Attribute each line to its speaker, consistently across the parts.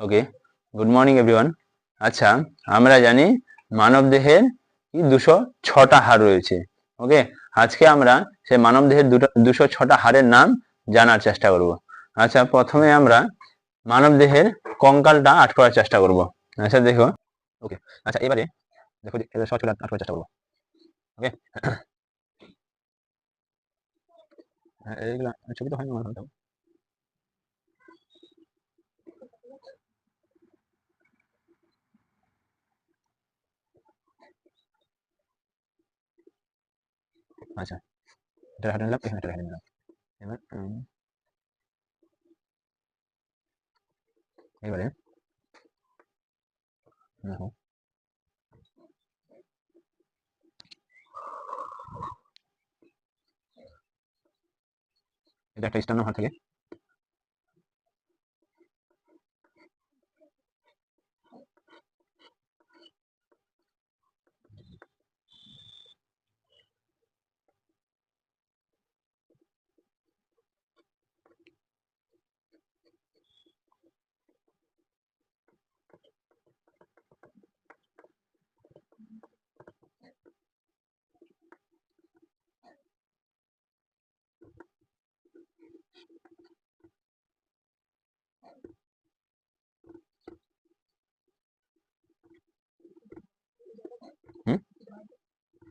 Speaker 1: Okay good morning everyone আচ্ছা আমরা জানি মানব দেহের কি দুশো ছটা হাড় রয়েছে। ওকে আজকে আমরা সেই মানব দেহের দুশো ছটা হাড়ের নাম জানার চেষ্টা করব। আচ্ছা প্রথমে আমরা মানব দেহের কঙ্কালটা আট করার চেষ্টা করব। আচ্ছা দেখো। ওকে আচ্ছা এবারে দেখো এবার আট করার চেষ্টা করব। ওকে এইগুলা ছবি তো হয়নি আমার আচ্ছা। এটা হাটে নিলাম, এখানে এটা হাতে নিলাম। এবার এবারে এটা একটা স্টার্ন হাত থেকে।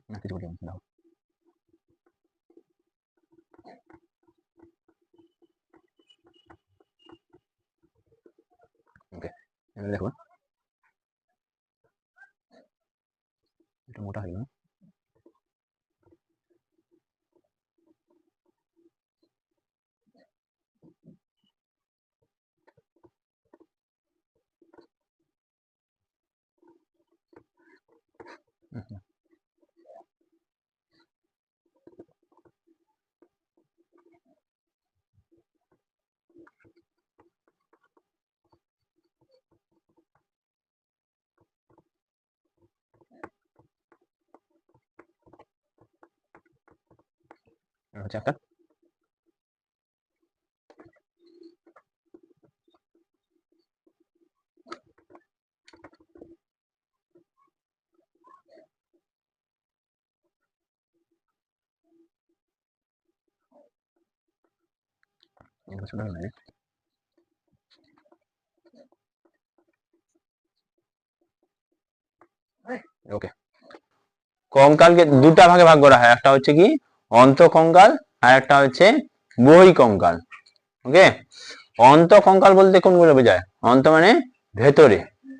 Speaker 1: না কিছু বললাম না ওকে এবার দেখো এটা মোটা হয়ে গেল না? হুম, হুম। আর হচ্ছে একটা এগুলো ছোট হয়ে যায় ওকে কঙ্কালকে দুটা ভাগে ভাগ করা হয়। একটা হচ্ছে কি অন্ত কঙ্কাল আর একটা হচ্ছে বহি কঙ্কাল ওকে অন্ত কঙ্কাল বলতে কোনগুলো বোঝায়? অন্ত মানে ভেতরে।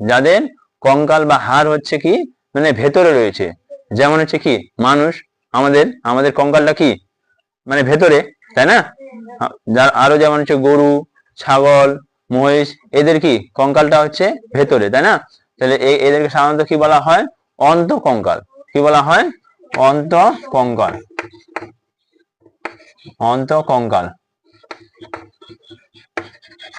Speaker 1: যাদের কঙ্কাল বা হাড় হচ্ছে কি? মানে ভেতরে রয়েছে। যেমন হচ্ছে কি? মানুষ, আমাদের আমাদের কঙ্কালটা কি? মানে ভেতরে, তাই না? যার আরও যেমন হচ্ছে গরু, ছাগল, মহিষ, এদের কি? কঙ্কালটা হচ্ছে ভেতরে, তাই না? তাহলে এদেরকে সাধারণত কি বলা হয়? অন্ত কঙ্কাল কি বলা হয়? অন্ত কঙ্কাল অন্ত কঙ্কাল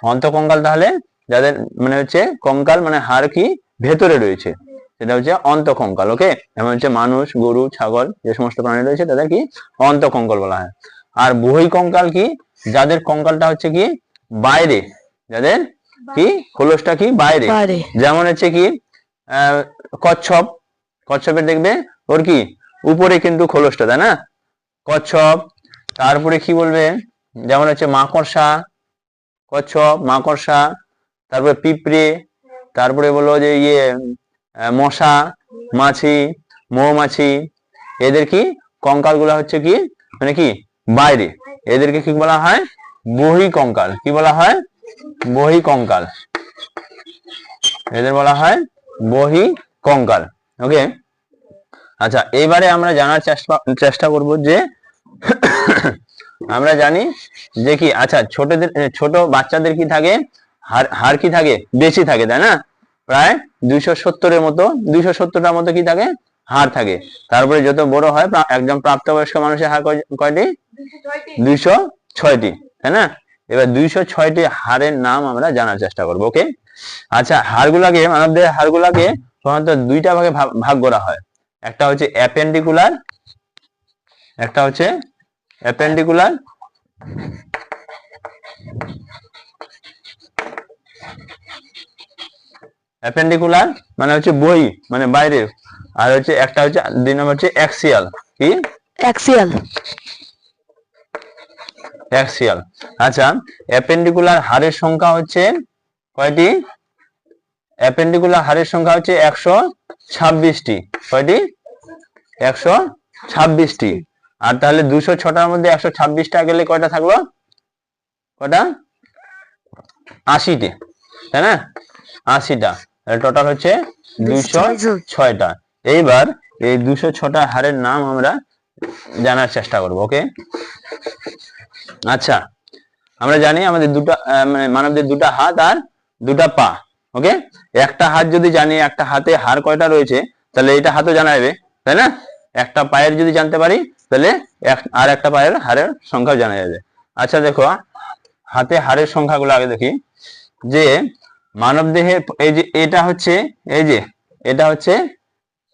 Speaker 1: অন্ত কঙ্কাল তাহলে যাদের মানে হচ্ছে কঙ্কাল মানে হাড় কি? ভেতরে রয়েছে। সেটা হচ্ছে অন্ত কঙ্কাল ওকে যেমন হচ্ছে মানুষ গরু ছাগল যে সমস্ত প্রাণী রয়েছে তাদের কি? অন্ত কঙ্কাল বলা হয়। আর বহি কঙ্কাল কি? যাদের কঙ্কালটা হচ্ছে কি? বাইরে। যাদের কি? খোলসটা কি? বাইরে। যেমন হচ্ছে কি? আহ, কচ্ছপ। কচ্ছপের দেখবে ওর কি? উপরে কিন্তু খোলসটা তাই না? কচ্ছপ তারপরে কি বলবে? যেমন হচ্ছে মাকড়সা, কচ্ছপ, মাকড়সা, তারপরে পিঁপড়ে, তারপরে বলল যে ইয়ে মশা, মাছি, মৌমাছি, এদের কি? কঙ্কালগুলা হচ্ছে কি? মানে কি? বাইরে। এদেরকে কি বলা হয়? বহি কঙ্কাল। কি বলা হয়? বহি কঙ্কাল। এদের বলা হয় বহি কঙ্কাল। ওকে আচ্ছা এবারে আমরা জানার চেষ্টা চেষ্টা করব যে আমরা জানি যে কি আচ্ছা ছোটদের ছোট বাচ্চাদের কি থাকে? হাড় হাড় কি থাকে? বেশি থাকে, তাই না? প্রায় দুইশো সত্তরের মতো, দুইশো সত্তরটার মতো কি থাকে? হাড় থাকে। তারপরে যত বড় হয় একজন প্রাপ্তবয়স্ক মানুষের কয়- কয়টি? দুইশো ছয়টি, তাই না? এবার দুইশো ছয়টি হারের নাম আমরা জানার চেষ্টা করব, ওকে? আচ্ছা হাড়গুলাকে মানবদের হাড়গুলাকে সাধারণত দুইটা ভাগ ভাগ করা হয়। একটা হচ্ছে অ্যাপেন্ডিকুলার একটা হচ্ছে অ্যাপেন্ডিকুলার অ্যাপেন্ডিকুলার মানে হচ্ছে বই মানে বাইরে আর হচ্ছে একটা হচ্ছে দুই নম্বর হচ্ছে অ্যাক্সিয়াল কি?
Speaker 2: অ্যাক্সিয়াল।
Speaker 1: অ্যাক্সিয়াল। আচ্ছা অ্যাপেন্ডিকুলার হাড়ের সংখ্যা হচ্ছে কয়টি? অ্যাপেন্ডিকুলার হাড়ের সংখ্যা হচ্ছে একশো ছাব্বিশটি। কয়টি? একশো ছাব্বিশটি। আর তাহলে দুশো ছটার মধ্যে একশো ছাব্বিশটা গেলে কয়টা থাকল? কয়টা? আশিটি তাই না? আশিটা টোটাল হচ্ছে দুশো ছয়টা। এইবার এই দুশো ছটা হাড়ের নাম আমরা জানার চেষ্টা করব ওকে আচ্ছা আমরা জানি আমাদের দুটো মানে মানবদের দুটা হাত আর দুটা পা ওকে একটা হাত যদি জানি একটা হাতে হার কয়টা রয়েছে তাহলে এটা হাতও জানা যাবে তাই না? একটা পায়ের যদি জানতে পারি তাহলে এক- আর একটা পায়ের হারের সংখ্যা জানা যাবে। আচ্ছা দেখো হাতে হারের সংখ্যাগুলো আগে দেখি। যে মানব দেহের এই যে এটা হচ্ছে এই যে এটা হচ্ছে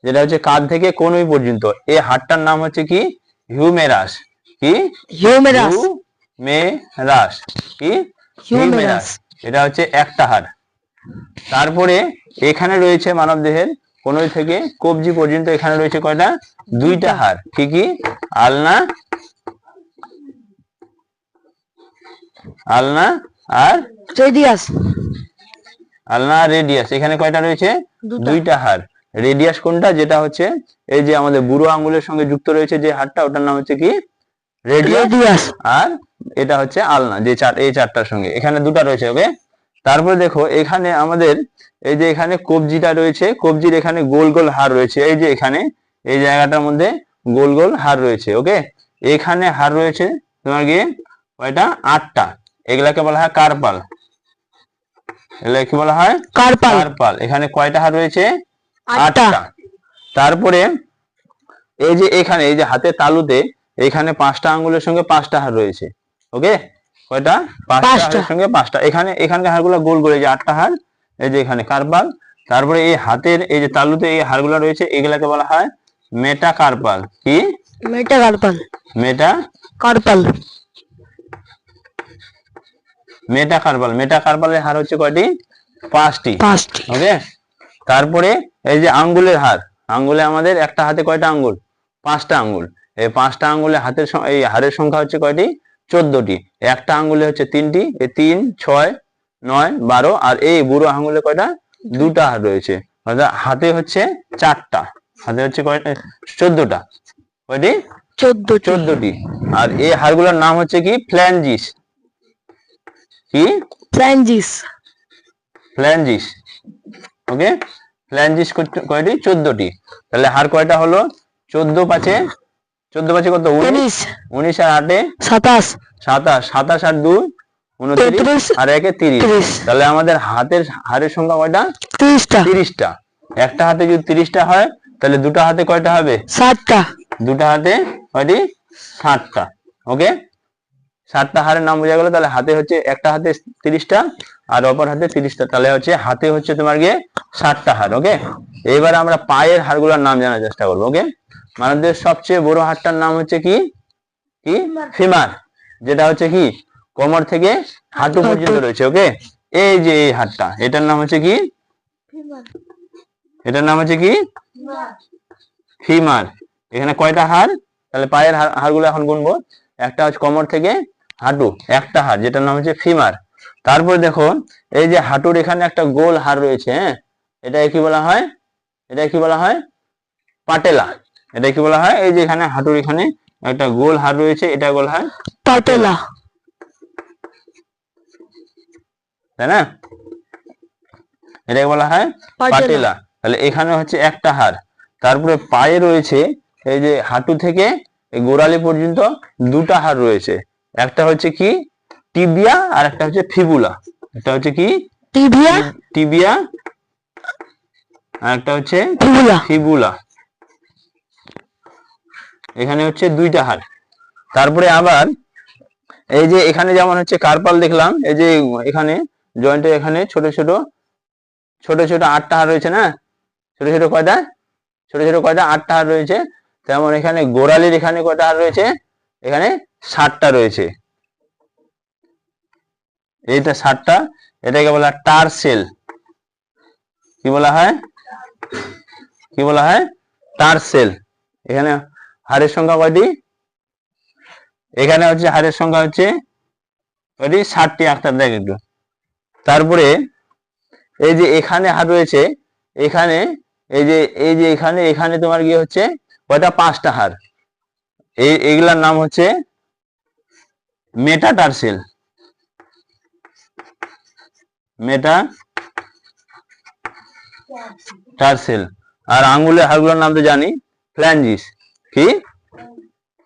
Speaker 1: যেটা হচ্ছে কাঁধ থেকে কোনই পর্যন্ত। এই হাড়টার নাম হচ্ছে কি? হিউমেরাস। কি?
Speaker 2: হিউমেরাস।
Speaker 1: কি?
Speaker 2: হিউমেরাস।
Speaker 1: এটা হচ্ছে একটা হাড়। তারপরে এখানে রয়েছে মানব দেহের কোনই থেকে কবজি পর্যন্ত এখানে রয়েছে কয়টা? দুইটা হার কি কি? আলনা আলনা আর
Speaker 2: রেডিয়াস
Speaker 1: আলনা আর রেডিয়াস এখানে কয়টা রয়েছে? দুইটা হাড় রেডিয়াস কোনটা? যেটা হচ্ছে এই যে আমাদের বুড়ো আঙ্গুলের সঙ্গে যুক্ত রয়েছে যে হারটা ওটার নাম হচ্ছে কি? রেডিয়াস
Speaker 2: রেডিয়াস
Speaker 1: আর এটা হচ্ছে আলনা যে চার এই চারটার সঙ্গে। এখানে দুটো রয়েছে ওকে? তারপরে দেখো এখানে আমাদের এই যে এখানে কবজিটা রয়েছে কবজির এখানে গোল গোল হার রয়েছে। এই যে এখানে এই জায়গাটার মধ্যে গোল গোল হার রয়েছে ওকে এখানে হার রয়েছে তোমার গিয়ে কয়টা? আটটা। এগুলাকে বলা হয় কার্পাল। এগুলা কি বলা হয়
Speaker 2: কার্পাল।
Speaker 1: কার্পাল। এখানে কয়টা হাড় রয়েছে?
Speaker 2: আটটা।
Speaker 1: তারপরে এই যে এখানে এই যে হাতের তালুতে এখানে পাঁচটা আঙ্গুলের সঙ্গে পাঁচটা হাড় রয়েছে ওকে কয়টা? পাঁচটা। সঙ্গে পাঁচটা। এখানে এখানকার হাড়গুলো গোল গোল এই যে আটটা হাড় এই যে এখানে কার্পাল। তারপরে এই হাতের এই যে তালুতে এই হাড়গুলো রয়েছে এগুলাকে বলা হয় মেটা কার্পাল কি?
Speaker 2: Metacarpal.
Speaker 1: মেটা?
Speaker 2: কার্পাল।
Speaker 1: মেটা কার্পাল মেটা কার্পালের হাড় হচ্ছে কয়টি? পাঁচটি।
Speaker 2: পাঁচটি।
Speaker 1: ওকে? তারপরে এই যে আঙ্গুলের হার আঙ্গুলে আমাদের একটা হাতে কয়টা আঙ্গুল? পাঁচটা আঙ্গুল। এই পাঁচটা আঙ্গুলে হাতের এই হাড়ের সংখ্যা হচ্ছে কয়টি? চোদ্দটি। একটা আঙ্গুলে হচ্ছে তিনটি এই তিন ছয় নয় বারো আর এই বুড়ো আঙ্গুলে কয়টা? দুটা হাড় রয়েছে। অর্থাৎ হাতে হচ্ছে চারটা। হাতে হচ্ছে চোদ্দটা। কয়টি?
Speaker 2: চোদ্দ
Speaker 1: চোদ্দটি। আর এই হাড়গুলোর নাম হচ্ছে কি? ফ্ল্যাঞ্জিস কি?
Speaker 2: ফ্ল্যাঞ্জিস
Speaker 1: ফ্ল্যাঞ্জিস ওকে? ফ্ল্যাঞ্জিস কয়টি? চোদ্দটি। তাহলে হার কয়টা হলো? চোদ্দ পাঁচে? চোদ্দ পাঁচে কত? উনিশ?
Speaker 2: উনিশ।
Speaker 1: আর আটে?
Speaker 2: সাতাশ।
Speaker 1: সাতাশ। সাতাশ আর দুই? উনত্রিশ? আর একে তিরিশ।
Speaker 2: তিরিশ।
Speaker 1: তাহলে আমাদের হাতের হাড়ের সংখ্যা কয়টা?
Speaker 2: তিরিশটা।
Speaker 1: তিরিশটা। একটা হাতে যদি তিরিশটা হয় তাহলে দুটো হাতে কয়টা হবে?
Speaker 2: ষাটটা
Speaker 1: দুটো হাতে কয়টি? ষাটটা ওকে সাতটা হারের নাম বোঝা গেল তাহলে হাতে হচ্ছে একটা হাতে তিরিশটা আর অপর হাতে তিরিশটা। তাহলে হচ্ছে হাতে হচ্ছে তোমার গিয়ে ষাটটা হাড় ওকে এবার আমরা পায়ের হাড়গুলোর নাম জানার চেষ্টা করব ওকে মানবদের সবচেয়ে বড় হাড়টার নাম হচ্ছে কি? কি? ফিমার। যেটা হচ্ছে কি? কোমর থেকে হাঁটু পর্যন্ত রয়েছে ওকে এই যে এই হাড়টা এটার নাম হচ্ছে কি? এটার নাম হচ্ছে কি? ফিমার। এখানে কয়টা হাড়? তাহলে পায়ের হাড়- হাড়গুলো এখন গুনবো। একটা হচ্ছে কোমর থেকে হাঁটু একটা হাড় যেটার নাম হচ্ছে ফিমার। তারপর দেখো এই যে হাঁটুর এখানে একটা গোল হাড় রয়েছে হ্যাঁ? এটা কি বলা হয়? এটা কি বলা হয়? পাটেলা। এটা কি বলা হয়? এই যে এখানে হাঁটুর এখানে একটা গোল হাড় রয়েছে এটা বলা হয়
Speaker 2: পাটেলা।
Speaker 1: তাই না? এটাকে বলা হয়
Speaker 2: পাটেলা।
Speaker 1: তাহলে এখানে হচ্ছে একটা হাড়। তারপরে পায়ে রয়েছে এই যে হাঁটু থেকে গোড়ালি পর্যন্ত দুটা হাড় রয়েছে। একটা হচ্ছে কি? টিবিয়া আর একটা হচ্ছে ফিবুলা। একটা হচ্ছে কি?
Speaker 2: টিবিয়া?
Speaker 1: টিবিয়া আর একটা হচ্ছে
Speaker 2: ফিবুলা।
Speaker 1: ফিবুলা। এখানে হচ্ছে দুইটা হাড়। তারপরে আবার এই যে এখানে যেমন হচ্ছে কার্পাল দেখলাম এই যে এখানে জয়েন্টে এখানে ছোট ছোট ছোট ছোট আটটা হাড় রয়েছে না? ছোট ছোট কয়টা? ছোট ছোট কয়টা? আটটা হাড় রয়েছে। তেমন এখানে গোড়ালির এখানে কয়টা হাড় রয়েছে? এখানে ষাটটা রয়েছে। এইটা ষাটটা। এটাকে বলা টার সেল। কি বলা হয়? কি বলা হয়? টার সেল। এখানে হাড়ের সংখ্যা কয়টি? এখানে হচ্ছে হাড়ের সংখ্যা হচ্ছে কয়টি? ষাটটি। আক্তার দেখ একটু। তারপরে এই যে এখানে হাড় রয়েছে, এখানে এই যে এই যে এখানে এখানে তোমার কি হচ্ছে কয়টা? পাঁচটা হার এই এগুলার নাম হচ্ছে মেটাটার্সেল। মেটা টার্সেল আর আঙ্গুলের হাড়গুলোর নাম তো জানি, ফ্ল্যাঞ্জিস। কি?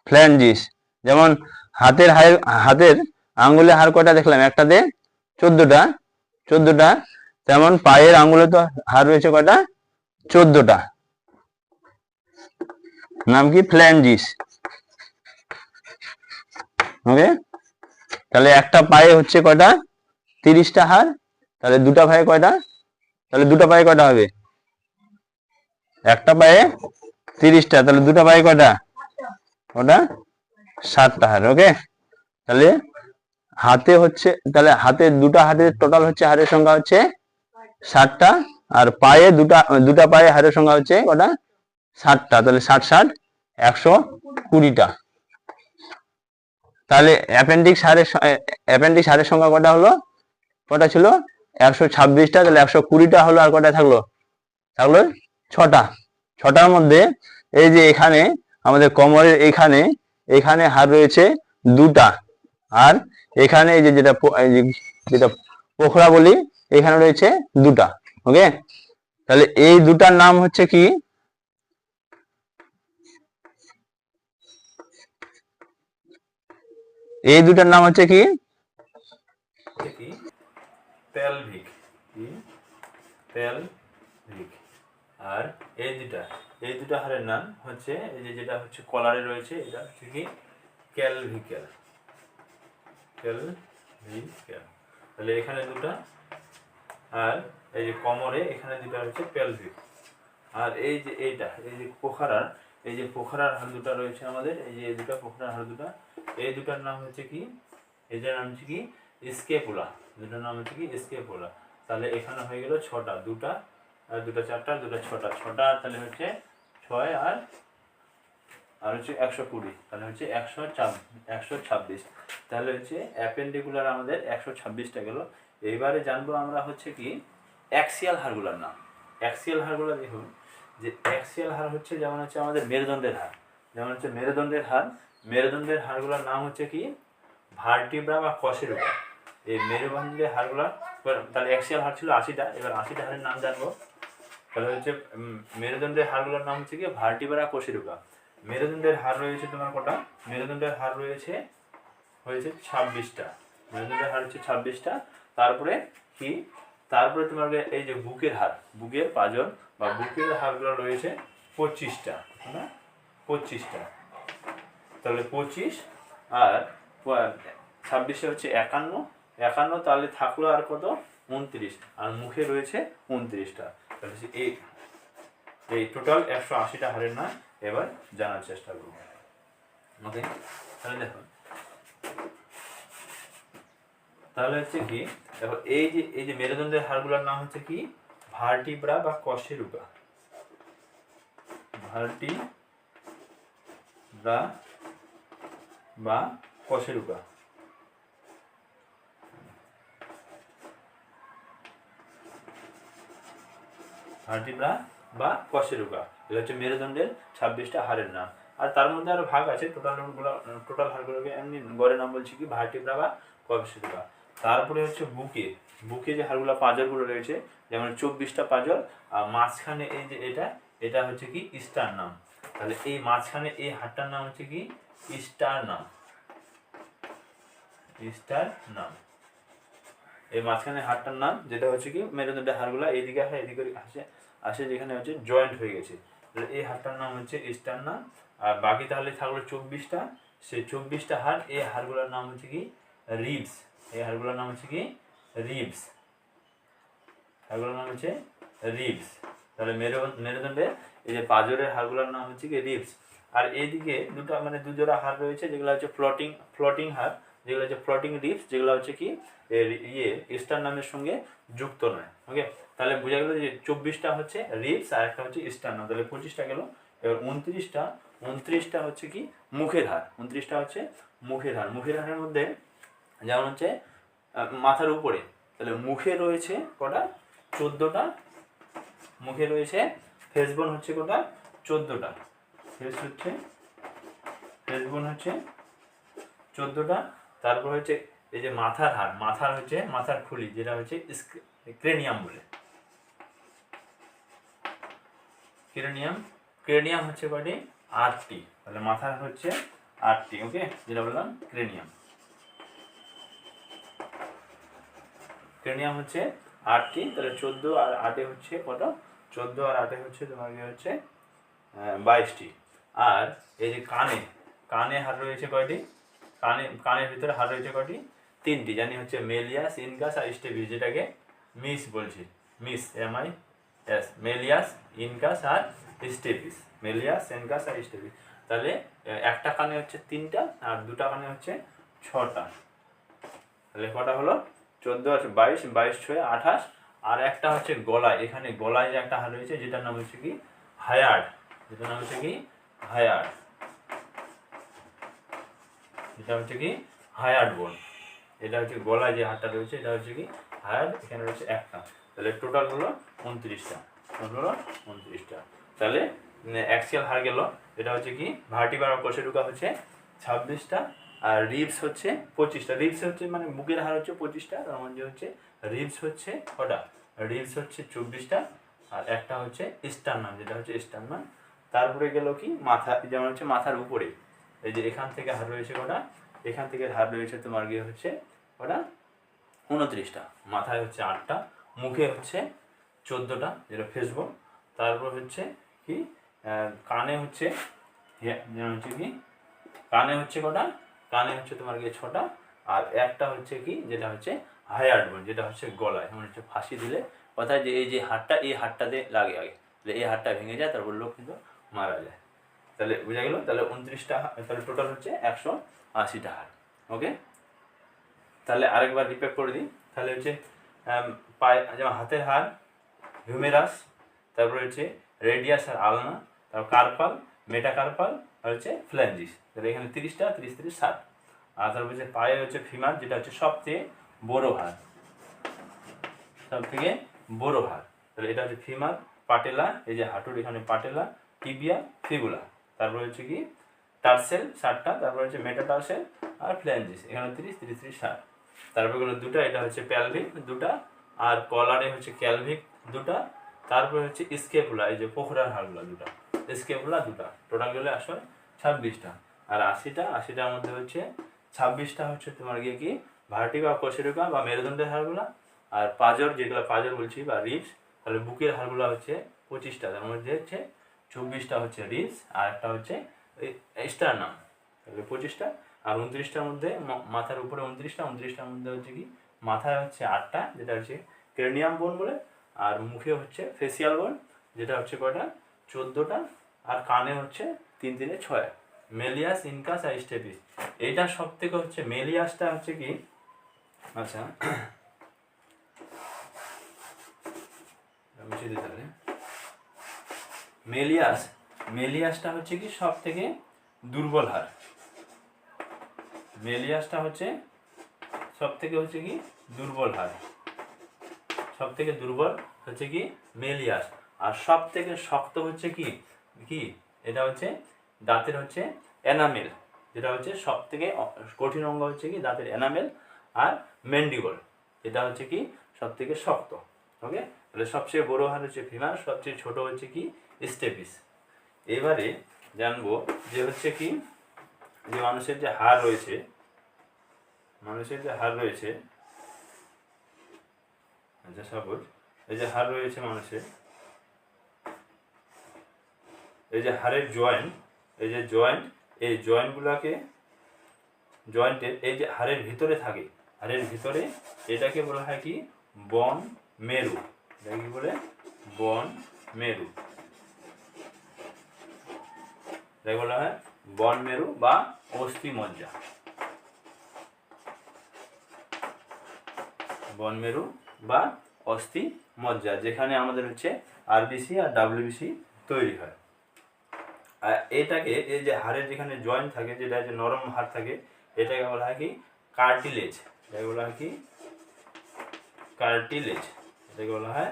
Speaker 1: ফ্ল্যাঞ্জিস। যেমন হাতের হাড়, হাতের আঙ্গুলের হাড় কয়টা দেখলাম? একটাতে চোদ্দটা চোদ্দটা। তেমন পায়ের আঙ্গুলে তো হাড় রয়েছে কয়টা? চোদ্দটা। নাম কি? ফ্ল্যাঞ্জিস ওকে তাহলে একটা পায়ে হচ্ছে কয়টা? তিরিশটা হাড় তাহলে দুটা পায়ে কয়টা? তাহলে দুটো পায়ে কয়টা হবে? একটা পায়ে তিরিশটা, তাহলে দুটো পায়ে কয়টা? ওটা সাতটা হাড় ওকে তাহলে হাতে হচ্ছে, তাহলে হাতে দুটা হাতের টোটাল হচ্ছে হাড়ের সংখ্যা হচ্ছে ষাটটা আর পায়ে দুটা দুটা পায়ে হাড়ের সংখ্যা হচ্ছে কটা? ষাটটা। তাহলে ষাট ষাট, একশো কুড়িটা। তাহলে অ্যাপেন্ডিক্স হাড়ের অ্যাপেন্ডিক্স হাড়ের সংখ্যা কটা হলো? কটা ছিল? একশো ছাব্বিশটা। তাহলে একশো কুড়িটা হলো আর কটা থাকল? থাকল ছটা। ছটার মধ্যে এই যে এখানে আমাদের কোমরের এখানে এখানে হাড় রয়েছে দুটা। আর এখানে এই যে যেটা যেটা পোখরা বলি, এখানে রয়েছে দুটা। ওকে? তাহলে এই দুটার নাম হচ্ছে কি? এই দুটার নাম হচ্ছে কি?
Speaker 3: আর এই দুটা। এই দুটা হাড়ের নাম হচ্ছে, এই যে যেটা হচ্ছে কলারে রয়েছে, এটা হচ্ছে কি? ক্যালভিক্যাল ক্যালভিক্যাল তাহলে এখানে দুটা। আর এই যে কোমরে, এখানে দুটা হচ্ছে পেলভিক আর এই যে এইটা, এই যে পোখারার, এই যে পোখারার হাড় দুটা রয়েছে আমাদের, এই যে এই দুটা পোখারার হাড় দুটা, এই দুটার নাম হচ্ছে কি? এটার নাম হচ্ছে কি? স্কেপুলা দুটার নাম হচ্ছে কি? স্কেপুলা তাহলে এখানে হয়ে গেল ছটা, দুটা, আর দুটা চারটা, দুটা ছটা। ছটা তাহলে হচ্ছে ছয় আর আর হচ্ছে একশো কুড়ি। তাহলে হচ্ছে একশো একশো ছাব্বিশ। তাহলে হচ্ছে অ্যাপেন্ডিকুলার আমাদের একশো ছাব্বিশটা গেল। এইবারে জানব আমরা হচ্ছে কি অ্যাক্সিয়াল হাড়গুলার নাম। অ্যাক্সিয়াল হাড়গুলো দেখুন, যে অ্যাক্সিয়াল হাড় হচ্ছে যেমন হচ্ছে আমাদের মেরুদণ্ডের হাড় যেমন হচ্ছে মেরুদণ্ডের হাড় মেরুদণ্ডের হাড়গুলোর নাম হচ্ছে কি? ভার্টিব্রা বা কশেরুকা এই মেরুদণ্ডের হাড়গুলা তাহলে অ্যাক্সিয়াল হাড় ছিল আশিটা, এবার আশিটা হাড়ের নাম জানব। তাহলে হচ্ছে মেরুদণ্ডের হাড়গুলোর নাম হচ্ছে কি? ভার্টিব্রা কোষেরুকা মেরুদণ্ডের হাড় রয়েছে তোমার কটা? মেরুদণ্ডের হাড় রয়েছে, হয়েছে ছাব্বিশটা। মেরুদণ্ডের হাড় হচ্ছে ছাব্বিশটা। তারপরে কি? তারপরে তোমার এই যে বুকের হাড়, বুকের পাঁজন বা বুকের হাড়গুলো রয়েছে পঁচিশটা হ্যাঁ? পঁচিশটা। তাহলে পঁচিশ আর ছাব্বিশে হচ্ছে একান্ন। একান্ন তাহলে থাকল আর কত? উনত্রিশ। আর মুখে রয়েছে উনত্রিশটা। তাহলে এই এই টোটাল একশো আশিটা হারের নাম এবার জানার চেষ্টা করব। ওকে তাহলে দেখুন। তাহলে হচ্ছে কি? দেখো, এই যে এই যে মেরুদণ্ডের হাড়গুলোর নাম হচ্ছে কি? ভার্টিব্রা বা কশেরুকা ভার্টি ব্রা বা কশেরুকা ভার্টিব্রা বা কশেরুকা এটা হচ্ছে মেরুদণ্ডের ছাব্বিশটা হাড়ের নাম। আর তার মধ্যে আরও ভাগ আছে টোটাল টোটাল হাড়গুলোকে এমনি গড়ের নাম বলছি কি? ভার্টিব্রা বা কশেরুকা তারপরে হচ্ছে বুকে বুকে যে হাড়গুলো, পাঁজরগুলো রয়েছে, যেমন চব্বিশটা পাঁজর, আর মাঝখানে এই যে এটা এটা হচ্ছে কি স্টার নাম। তাহলে এই মাঝখানে এই হাড়টার নাম হচ্ছে কি স্টার নাম। স্টার নাম। এই মাঝখানে হাড়টার নাম, যেটা হচ্ছে কি মেরুদণ্ডের হাড়গুলো এইদিকে আসে এদিকে আসে আসে যেখানে হচ্ছে জয়েন্ট হয়ে গেছে। তাহলে এই হাড়টার নাম হচ্ছে স্টার নাম, আর বাকি তাহলে থাকল চব্বিশটা। সেই চব্বিশটা হাড়, এই হাড়গুলোর নাম হচ্ছে কি রিবস এই হাড়গুলোর নাম হচ্ছে কি? রিবস হাড়গুলোর নাম হচ্ছে রিবস তাহলে মেরু মেরুদণ্ডের এই যে পাঁজরের হাড়গুলোর নাম হচ্ছে কি? রিবস আর এইদিকে দুটো মানে দুজোড়া হাড় রয়েছে, যেগুলো হচ্ছে ফ্লোটিং ফ্লোটিং হাড়, যেগুলো হচ্ছে ফ্লোটিং রিবস যেগুলো হচ্ছে কি? ইয়ে স্টার নামের সঙ্গে যুক্ত নয়।
Speaker 1: ওকে তাহলে বোঝা গেল যে চব্বিশটা হচ্ছে রিপস আর একটা হচ্ছে স্টার্নাম তাহলে পঁচিশটা গেল। এবার উনত্রিশটা উনত্রিশটা হচ্ছে কি? মুখের হার উনত্রিশটা হচ্ছে মুখের হার মুখের হারের মধ্যে যেমন হচ্ছে মাথার উপরে। তাহলে মুখে রয়েছে কটা? চোদ্দোটা। মুখে রয়েছে ফেসবোন হচ্ছে কটা? চোদ্দোটা। ফেস হচ্ছে, ফেসবোন হচ্ছে চোদ্দোটা। তারপর হচ্ছে এই যে মাথার হাড়, মাথার হচ্ছে মাথার খুলি, যেটা হচ্ছে ক্রেনিয়াম বলে। ক্রেনিয়াম ক্রেনিয়াম হচ্ছে কয়টি? আটটি। তাহলে মাথার হচ্ছে আটটি, ওকে? যেটা বললাম, ক্রেনিয়াম। ক্রেনিয়াম হচ্ছে আটটি তাহলে চোদ্দ আর আটে হচ্ছে কত? চোদ্দ আর আটে হচ্ছে তোমার কি হচ্ছে বাইশটি আর এই যে কানে কানে হার রয়েছে কয়টি? কানে, কানের ভিতরে হার রয়েছে কয়টি? তিনটি জানি হচ্ছে মেলিয়াস, ইনগাস আর স্টেবিস, যেটাকে মিস বলছি। Miss, M I S, malleus incus R stapes malleus incus আর স্টেপিস তাহলে একটা কানে হচ্ছে তিনটা আর দুটা কানে হচ্ছে ছটা। তাহলে কটা হলো? চোদ্দ আছে বাইশ বাইশ ছয় আঠাশ, আর একটা হচ্ছে গলায়। এখানে গলায় যে একটা হার রয়েছে, যেটার নাম হচ্ছে কি? হায়ার্ড যেটার নাম হচ্ছে কি? হায়ার্ড এটা হচ্ছে কি? হায়ার্ড বোন। এটা হচ্ছে গলায় যে হারটা রয়েছে, এটা হচ্ছে কি? হায়ার্ড এখানে রয়েছে একটা। তাহলে টোটাল হলো উনত্রিশটা। হলো উনত্রিশটা। তাহলে অ্যাক্সিয়াল হার গেল। এটা হচ্ছে কি? ভার্টিবার কোষে ঢুকা হচ্ছে ছাব্বিশটা। আর রিবস হচ্ছে পঁচিশটা। রিবস হচ্ছে মানে বুকের হার হচ্ছে পঁচিশটা মধ্যে হচ্ছে রিবস হচ্ছে কটা? রিবস হচ্ছে চব্বিশটা, আর একটা হচ্ছে স্টারনাম যেটা হচ্ছে স্টারনাম তারপরে গেল কি? মাথা যেমন হচ্ছে মাথার উপরে। এই যে এখান থেকে হার রয়েছে কটা? এখান থেকে হার রয়েছে তোমার গিয়ে হচ্ছে কটা? উনত্রিশটা। মাথায় হচ্ছে আটটা, মুখে হচ্ছে চোদ্দোটা, যেটা ফেসবুক তারপর হচ্ছে কি? কানে হচ্ছে যেমন হচ্ছে কি? কানে হচ্ছে কটা? কানে হচ্ছে তোমার গিয়ে ছটা, আর একটা হচ্ছে কি, যেটা হচ্ছে হায়ার্ড বোন যেটা হচ্ছে গলায় মানে হচ্ছে ফাঁসি দিলে, অর্থাৎ যে এই যে হাড়টা এই হাড়টাতে লাগে আগে। তাহলে এই হাড়টা ভেঙে যায়, তারপর লোক কিন্তু মারা যায়। তাহলে বোঝা গেল? তাহলে উনত্রিশটা, তাহলে টোটাল হচ্ছে একশো আশিটা হাড় ওকে তাহলে আরেকবার রিপেক করে দিই। তাহলে হচ্ছে পায়ে, যেমন হাতের হাড় হিউমেরাস তারপরে হচ্ছে রেডিয়াস আর আলনা, তারপর কার্পাল মেটাকার্পাল হচ্ছে ফ্ল্যাঞ্জিস তাহলে এখানে তিরিশটা, তিরিশ তিরিশ, ষাট। আর তারপর হচ্ছে পায়ে হচ্ছে ফিমার যেটা হচ্ছে সবচেয়ে বড় হাড়। সব থেকে বড় হাড়। তাহলে এটা হচ্ছে ফিমার পাটেলা এই যে হাঁটুর এখানে পাটেলা টিবিয়া ফিবুলা তারপর হচ্ছে কি টার্সেল ষাটটা, তারপর হচ্ছে মেটাটার্সেল আর ফ্ল্যাঞ্জিস এখানে তিরিশ তিরিশ তিরিশ, ষাট। তারপর গেলো দুটা, এটা হচ্ছে প্যালভিক দুটা, আর কলারে হচ্ছে ক্যালভিক দুটা, তারপরে হচ্ছে স্কেপুলা এই যে পোখরার হাড়গুলো দুটা। স্কেপুলা দুটা। টোটাল গেলে আসলে ছাব্বিশটা। আর আশিটা, আশিটার মধ্যে হচ্ছে ছাব্বিশটা হচ্ছে তোমার গিয়ে কি? ভার্টি বা কোশেরুকা বা মেরুদণ্ডের হাড়গুলা। আর পাজর, যেগুলো পাজর বলছি বা রিপস তাহলে বুকের হাড়গুলো হচ্ছে পঁচিশটা, তার মধ্যে হচ্ছে চব্বিশটা হচ্ছে রিপস আর একটা হচ্ছে স্টারনাম তাহলে পঁচিশটা, আর উনত্রিশটার মধ্যে মাথার উপরে উনত্রিশটা, উনত্রিশটার মধ্যে হচ্ছে কি? মাথায় হচ্ছে আটটা, যেটা হচ্ছে ক্রেনিয়াম বোন বলে, আর মুখে হচ্ছে ফেসিয়াল বোন যেটা হচ্ছে কয়টা? চোদ্দোটা, আর কানে হচ্ছে তিন তিনে ছয়। মেলিয়াস ইনকাস আর স্টেপিস এইটা সব থেকে হচ্ছে, মেলিয়াসটা হচ্ছে কি? আচ্ছা। দিতে মেলিয়াস। মেলিয়াসটা হচ্ছে কি সব থেকে দুর্বল হার মেলিয়াসটা হচ্ছে সব থেকে হচ্ছে কি? দুর্বল হার সব থেকে দুর্বল হচ্ছে কি? মেলিয়াস। আর সব থেকে শক্ত হচ্ছে কি? কি? এটা হচ্ছে দাঁতের হচ্ছে এনামেল যেটা হচ্ছে সব থেকে কঠিন অঙ্গ হচ্ছে কি? দাঁতের এনামেল আর মেন্ডিবল এটা হচ্ছে কি? সব থেকে শক্ত। ওকে তাহলে সবচেয়ে বড় হার হচ্ছে ফিমার সবচেয়ে ছোট হচ্ছে কি? স্টেপিস এবারে জানব যে হচ্ছে কি? যে মানুষের যে হাড় রয়েছে, মানুষের যে হাড় রয়েছে আচ্ছা সাপোজ এই যে হাড় রয়েছে মানুষের এই যে হাড়ের জয়েন্ট এই যে জয়েন্ট এই জয়েন্টগুলোকে জয়েন্টের এই যে হাড়ের ভিতরে থাকে, হাড়ের ভিতরে এটাকে বলা হয় কি? বন মেরু এটাকে কি বলে? বন মেরু এটাকে বলা হয় বন মেরু বা অস্থি মজ্জা বনমেরু বা অস্থি মজ্জা যেখানে আমাদের হচ্ছে আরবিসি আর ডাব্লিউবিসি তৈরি হয়। এটাকে এই যে হাড়ের যেখানে জয়েন্ট থাকে, যেটা যে নরম হাড় থাকে, এটাকে বলা হয় কি? কার্টিলেজ এটাকে বলা হয় কি? কার্টিলেজ এটাকে বলা হয়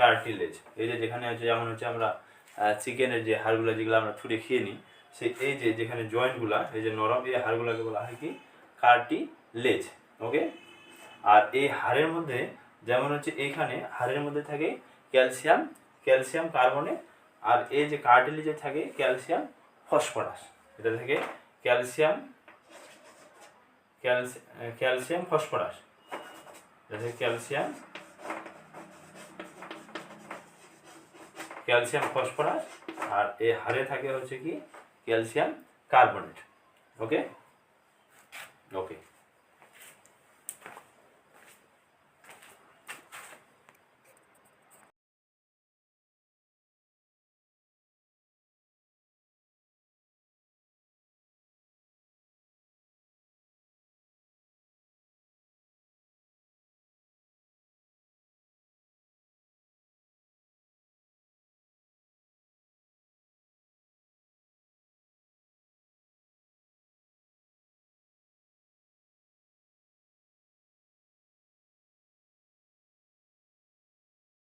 Speaker 1: কার্টিলেজ এই যে যেখানে হচ্ছে, যেমন হচ্ছে আমরা চিকেনের যে হাড়গুলো যেগুলো আমরা ছুঁড়ে খেয়ে নিই সেই এই যে যেখানে জয়েন্টগুলা এই যে নরম, এই হাড়গুলোকে বলা হয় কি? কার্টিলেজ ওকে আর এই হাড়ের মধ্যে, যেমন হচ্ছে এইখানে হাড়ের মধ্যে থাকে ক্যালসিয়াম ক্যালসিয়াম কার্বনেট আর এই যে কার্টিলেজে থাকে ক্যালসিয়াম, ফসফরাস। এটা থাকে ক্যালসিয়াম ক্যালসিয়াম, ফসফরাস। এটা থেকে ক্যালসিয়াম ক্যালসিয়াম, ফসফরাস। আর এই হাড়ে থাকে হচ্ছে কি, ক্যালসিয়াম কার্বনেট। ওকে? ওকে।